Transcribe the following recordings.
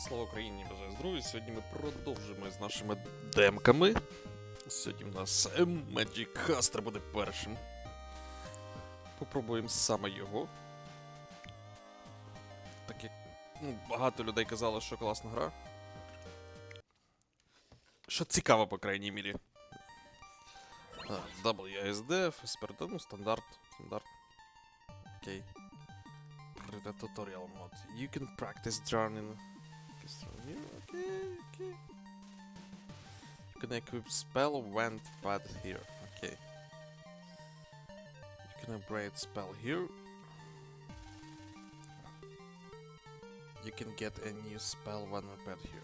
Слава Україні, бажаю здоров'я. Сьогодні ми продовжуємо з нашими демками. Сьогодні в нас Magic Caster буде першим. Попробуємо саме його. Так як ну, багато людей казали, що класна гра. Що цікаво, по крайній мірі. А, WASD, FSPRD, ну, стандарт. Стандарт. Окей. Tutorial mode. You can practice drawing. Okay, okay. You can equip spell went pad here. Okay. You can upgrade spell here. You can get a new spell when pad here.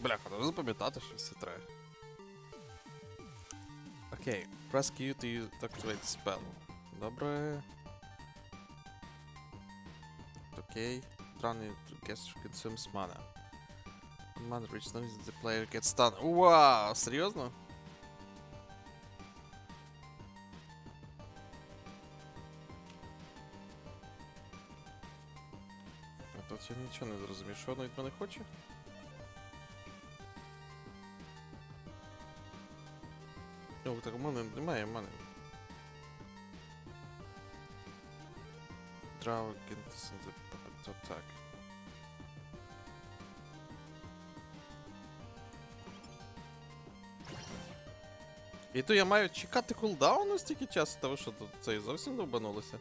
Бляха, треба запам'ятати, що все треба. Окей, press Q to use to activate spell. Добре. Окей. Running to guess consumes mana. Mana reach limits the player gets stunned. Вау, серйозно? А тут я нічого не зрозумів, що воно від мене хоче? Ну, так у мене немає, в мене. Draw against the puppet І то я маю чекати кулдауну стільки часу, та що тут це і зовсім довбанулося?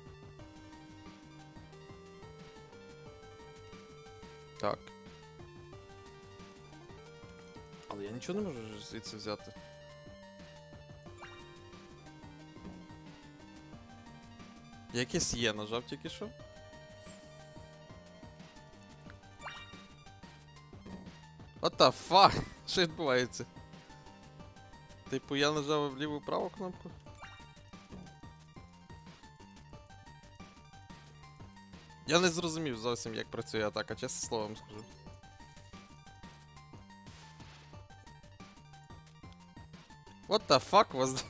Так. Але я нічого не можу звідси взяти. Якесь є, нажав тільки що. What the fuck? Що відбувається? Типу я нажав ліву праву кнопку. Я не зрозумів зовсім, як працює атака, чесне слово вам скажу. What the fuck was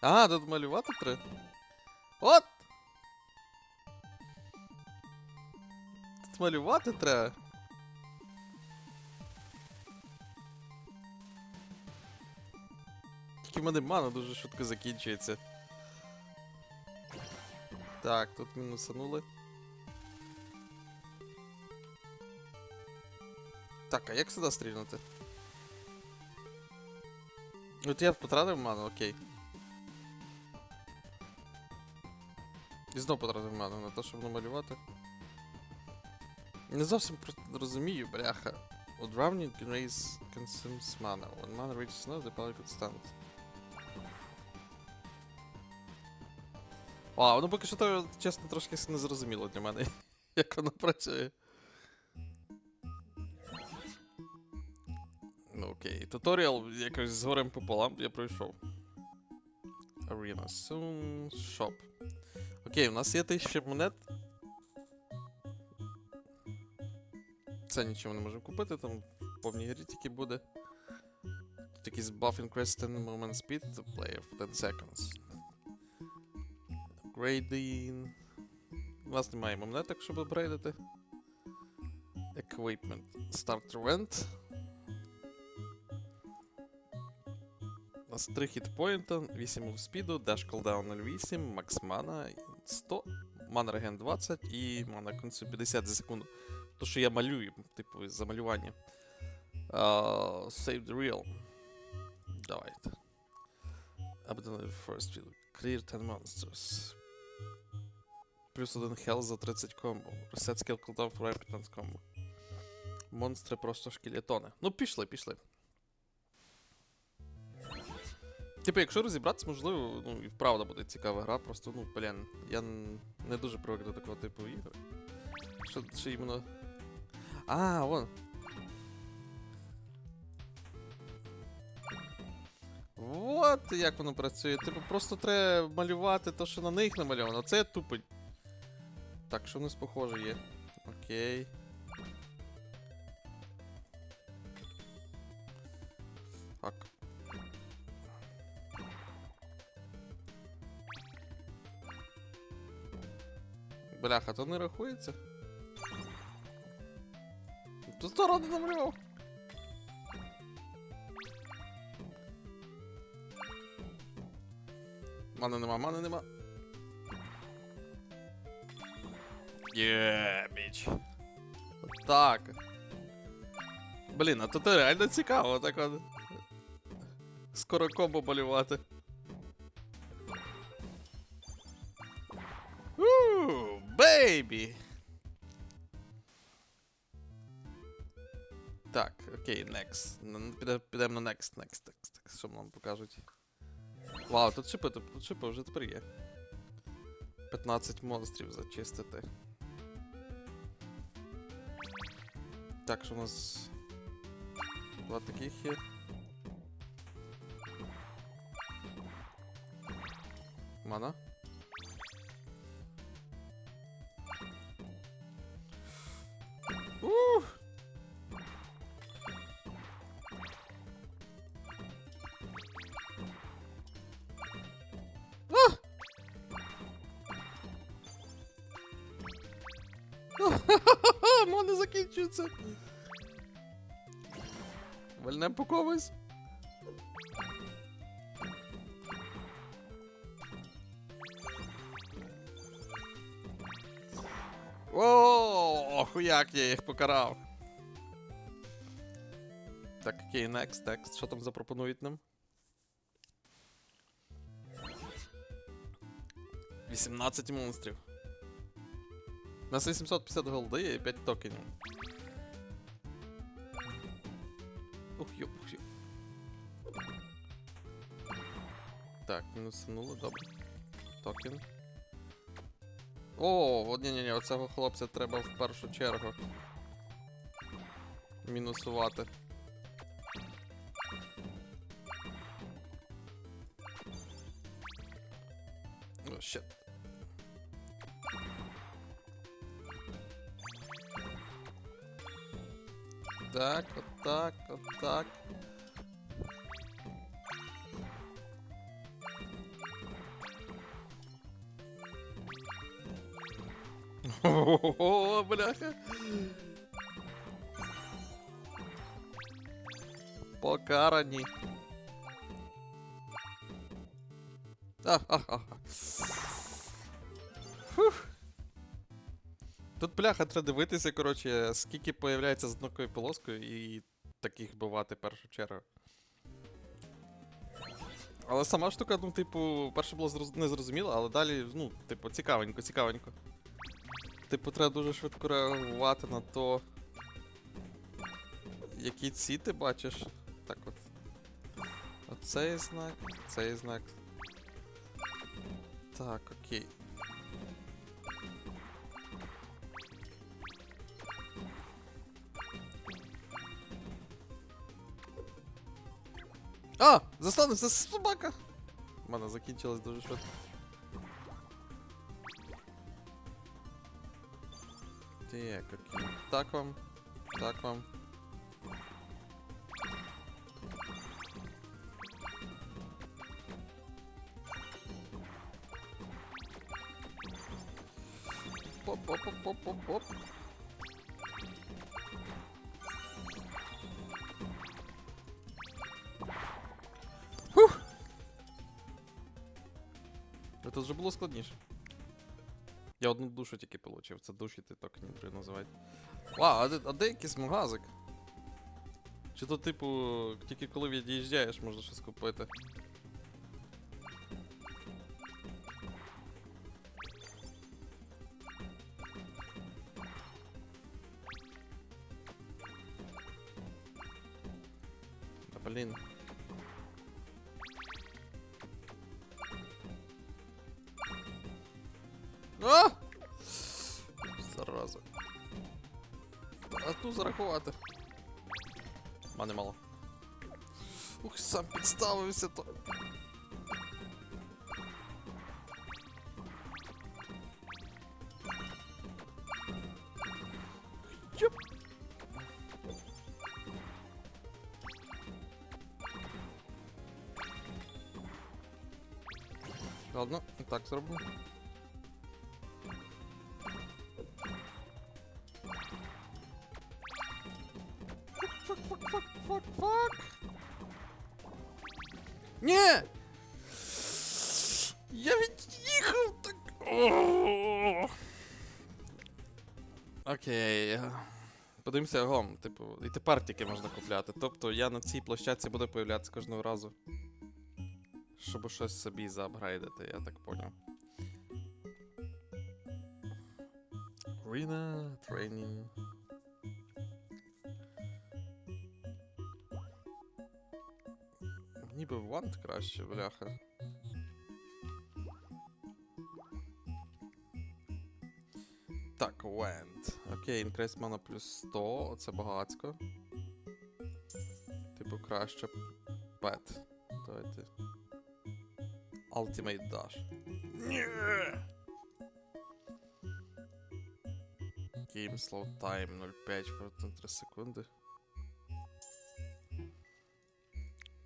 А, тут малювати треба. От! Тут малювати треба. Тільки в мене мана дуже швидко закінчується. Так, тут мінусанули. Так, а як сюди стрільнути? От я потратив ману, окей. І знов потратив ману на те, щоб намалювати. Не зовсім розумію, бляха. У Drowning can raise consumes mana. When mana reaches snow, the player could stand. Вау, ну поки що то, чесно, трошки не зрозуміло для мене, як воно працює. Ну окей, туторіал якось з горем пополам я пройшов. Arena Soon Shop. Окей, у нас є 1000 монет. Це нічого не можемо купити, там в повній грі тільки буде. Тут якийсь buff increase 10 movement speed to player for 10 seconds. Upgrading. У нас немає монеток, щоб апгрейдити. Equipment. Starter event. У нас 3 хітпоінта, 8 мув спіду, dash cooldown 08, макс мана 100, мана реген 20 і мана консу 50 за секунду. То, що я малюю, типу, за малювання. Uh, save the real. Давайте. Abandoned first field. Clear 10 monsters. Плюс 1 health за 30 комбо. Skill cooldown for every 15 комбо. Монстри просто шкелетони. Ну, пішли, пішли. Типу, якщо розібратися, можливо, ну і вправда буде цікава гра, просто, ну, блін, я не дуже привик до такого типу ігор. Що, що іменно. А, вон. Вот як воно працює. Типу, просто треба малювати те, що на них намальовано. Це тупить. Так, що в нас похоже є? Окей. Так. Бляха, то не рахується? ту сторону намалював. Мани нема, мани нема. Є, біч. Так. Блін, а це реально цікаво, так от. Скоро комбо болювати. Ууу, бейбі! Так, окей, next. Підемо на next, next, next, next. Що нам покажуть? Вау, тут шипи, тут шипи вже тепер є. 15 монстрів зачистити. Так, що у нас. Два таких є. Мана. Ух! Мана закінчується. Вальнем по комусь. О, хуяк я їх покарав. Так, окей, next, next. Що там запропонують нам? 18 монстрів. Нас 850 голди є і 5 токенів. Ух йо, ух йо. Так, мінусанули, добре. Токен. О, от ні, ні, ні, оцього хлопця треба в першу чергу. Мінусувати. Так, отак, отак. О, бляха. Покарані. Ха-ха-ха. Фух. Тут бляха треба дивитися, коротше, скільки появляється з одною полоскою і таких бувати першу чергу. Але сама штука, ну, типу, перше було зроз... незрозуміло, але далі, ну, типу, цікавенько, цікавенько. Типу, треба дуже швидко реагувати на то. Які ці ти бачиш. Так от. Оцей знак, цей знак. Так, окей. А! Застанешся собака! У мене закінчилось дуже швидко. Так, окей. Так вам. Так вам. Поп-поп-поп-поп-поп. Вже було складніше. Я одну душу тільки получив, це душі ти так не називають. А де, а де якийсь магазик? Чи то, типу, тільки коли від'їжджаєш, можна щось купити. А! Зараза. А ту зарахувати. Мене мало. Ух, сам підставився то. Йоп. Ладно, так зроблю. Окей. Подивимося гом, типу, і тепер тільки можна купляти. Тобто я на цій площадці буду появлятися кожного разу. Щоб щось собі заапгрейдити, я так поняв. Arena Training. Ніби вант краще, бляха. Так, Окей, інкрейс мана плюс 100, оце багацько. Типу краще. Пет. Давайте. Ultimate Dash. Ні! Game Slow Time 0,5 for 3 секунди.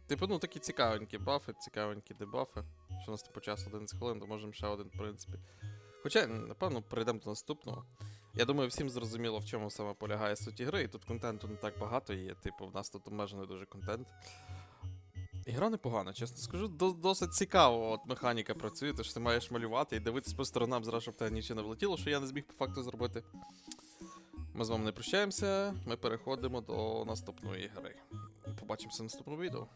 Типу, ну такі цікавенькі бафи, цікавенькі дебафи. Що у нас типу час 11 хвилин, то можемо ще один, в принципі. Хоча, напевно, перейдемо до наступного. Я думаю, всім зрозуміло, в чому саме полягає суть ігри, і тут контенту не так багато є. Типу, в нас тут обмежений дуже контент. Ігра непогана, чесно скажу, досить цікаво, от механіка працює, то що ти маєш малювати і дивитись по сторонам, зразу щоб тебе нічого не влетіло, що я не зміг по факту зробити. Ми з вами не прощаємося, ми переходимо до наступної гри. Побачимося в наступному відео.